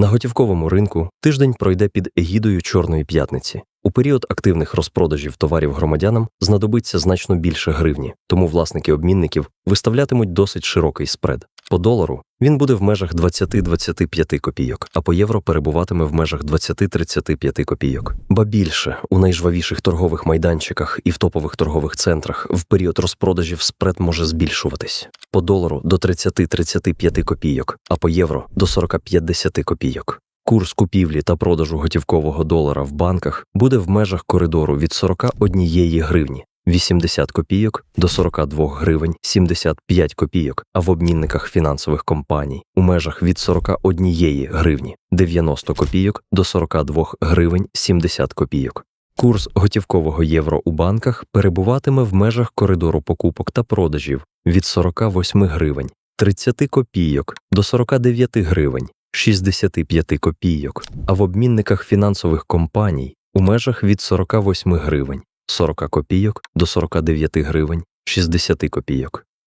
На готівковому ринку тиждень пройде під егідою Чорної п'ятниці. У період активних розпродажів товарів громадянам знадобиться значно більше гривні, тому власники обмінників виставлятимуть досить широкий спред. По долару він буде в межах 20-25 копійок, а по євро перебуватиме в межах 20-35 копійок. Ба більше у найжвавіших торгових майданчиках і в топових торгових центрах в період розпродажів спред може збільшуватись по долару до 30-35 копійок, а по євро до 40-50 копійок. Курс купівлі та продажу готівкового долара в банках буде в межах коридору від 41 гривні 80 копійок до 42 гривень 75 копійок, а в обмінниках фінансових компаній у межах від 41 гривні 90 копійок до 42 гривень 70 копійок. Курс готівкового євро у банках перебуватиме в межах коридору покупок та продажів від 48 гривень 30 копійок до 49 гривень 65 копійок, а в обмінниках фінансових компаній у межах від 48 гривень 40 копійок до 49 гривень 60 копійок.